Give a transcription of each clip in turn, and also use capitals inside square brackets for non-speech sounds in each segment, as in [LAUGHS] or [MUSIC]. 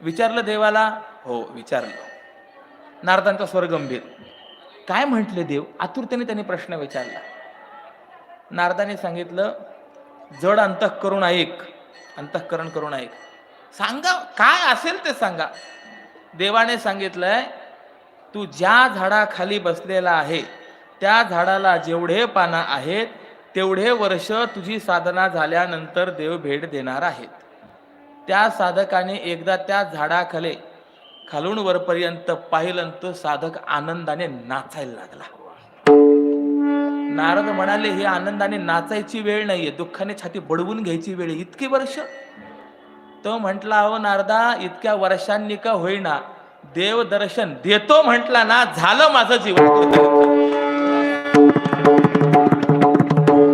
विचारलं देवाला? हो विचारलं. नारदांचा स्वर गंभीर. काय म्हटले देव? आतुरतेने त्यांनी प्रश्न विचारला. नारदाने सांगितलं जड अंतः करून ऐक अंतःकरण करून ऐक सांगा काय असेल ते सांगा. देवाने सांगितलंय तू ज्या झाडाखाली बसलेला आहे त्या झाडाला जेवढे पानं आहेत तेवढे वर्ष तुझी साधना झाल्यानंतर देव भेट देणार आहेत. त्या साधकाने एकदा त्या झाडाखाली खालून वरपर्यंत पाहिलं तर साधक आनंदाने नाचायला लागला. नारद म्हणाले ही आनंदाने नाचायची वेळ नाहीये दुःखाने छाती बडवून घ्यायची वेळ इतकी वर्ष. तो म्हटला अहो नारदा इतक्या वर्षांनी का होईना देव दर्शन देतो म्हटला ना झालं माझं जीवन.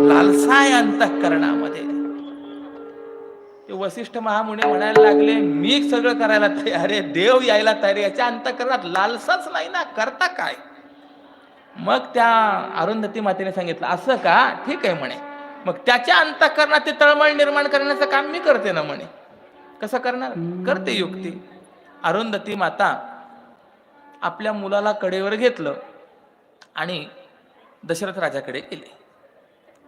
लालसाय अंतःकरणामध्ये. ते वसिष्ठ महामुने म्हणायला लागले मी सगळं करायला तयार आहे देव यायला तयार याच्या अंतःकरणात लालसाच नाही ना करता काय? मग त्या अरुंधती मातेने सांगितलं असं का? ठीक आहे म्हणे. मग त्याच्या अंतःकरणात ते तळमळ निर्माण करण्याचं काम मी करते ना म्हणे. कसं करणार? करते युक्ती. अरुंधती माता आपल्या मुलाला कडेवर घेतलं आणि दशरथ राजाकडे गेले.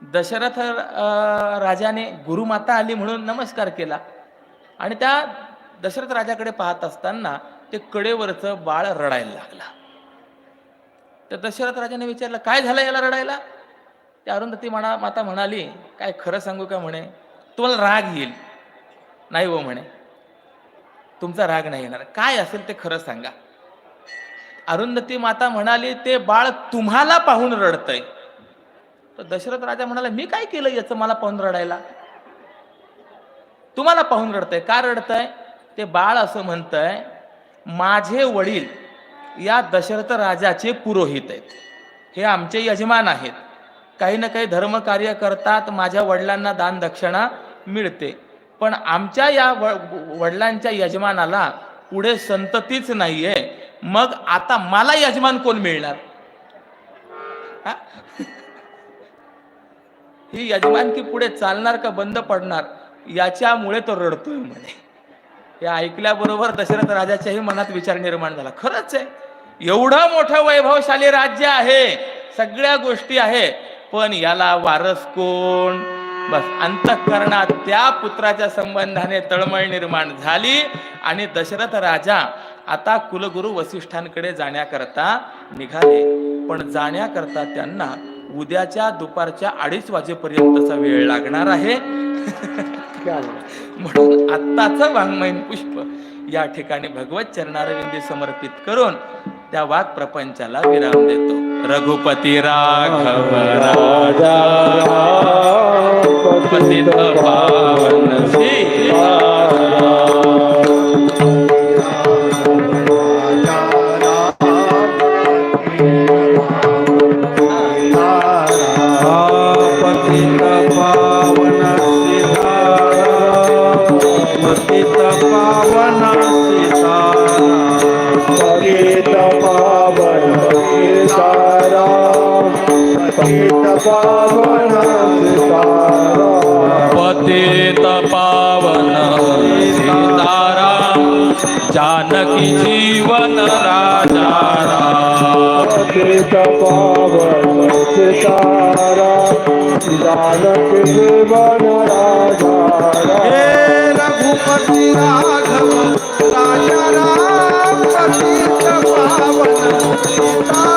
दशरथ राजाने गुरुमाता आली म्हणून नमस्कार केला. आणि त्या दशरथ राजाकडे पाहत असताना ते कडेवरचं बाळ रडायला लागला. तर दशरथ राजाने विचारलं काय झालं याला रडायला? ते अरुंधती म्हणा माता म्हणाली काय खरं सांगू का म्हणे? तुम्हाला राग येईल. नाही हो म्हणे. तुमचा राग नाही येणार. काय असेल ते खरं सांगा. अरुंधती माता म्हणाली ते बाळ तुम्हाला पाहून रडतंय. तर दशरथ राजा म्हणाला मी काय केलं याचं मला पाहून रडायला? तुम्हाला पाहून रडतंय. का रडतंय? ते बाळ असं म्हणतंय माझे वडील या दशरथ राजाचे पुरोहित आहेत. हे आमचे यजमान आहेत. काही ना काही धर्म कार्य करतात माझ्या वडिलांना दान दक्षिणा मिळते. पण आमच्या या व- वडिलांच्या यजमानाला पुढे संततीच नाहीये. मग आता मला यजमान कोण मिळणार? ही यजमानकी पुढे चालणार का बंद पडणार याच्यामुळे तो रडतोय म्हणे. हे ऐकल्याबरोबर दशरथ राजाच्याही मनात विचार निर्माण झाला. खरंच आहे. एवढं मोठं वैभवशाली राज्य आहे. सगळ्या गोष्टी आहे. पण याला वारस कोण? बस अंतःकरणात त्या पुत्राच्या संबंधाने तळमळ निर्माण झाली आणि दशरथ राजा आता कुलगुरू वसिष्ठांकडे जाण्याकरता निघाले. पण जाण्याकरता त्यांना उद्याच्या दुपारच्या अडीच वाजेपर्यंतचा वेळ लागणार आहे. [LAUGHS] म्हणून आत्ताचं वाङ्मयीन पुष्प या ठिकाणी भगवत चरणारविंदी समर्पित करून त्या वाक प्रपंचाला विराम देतो. रघुपती राघव राजा. पतित पावन सीताराम पतित पावन जानकी जीवन राजा पतित पावन सीताराम जानक जीवन राजा। हे रघुपति राघव राजा राम पतित पावन सीताराम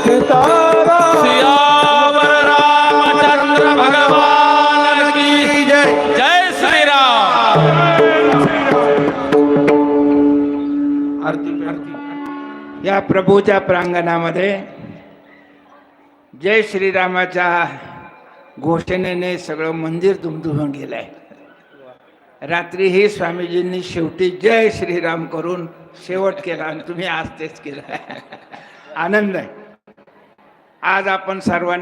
या प्रभूच्या प्रांगणामध्ये जय श्रीरामाच्या घोषणेने सगळं मंदिर दुमदुमून गेलंय. रात्रीही स्वामीजींनी शेवटी जय श्रीराम करून शेवट केला आणि तुम्ही आज तेच केलं. [LAUGHS] आनंद आहे. आज आपण सर्वांनी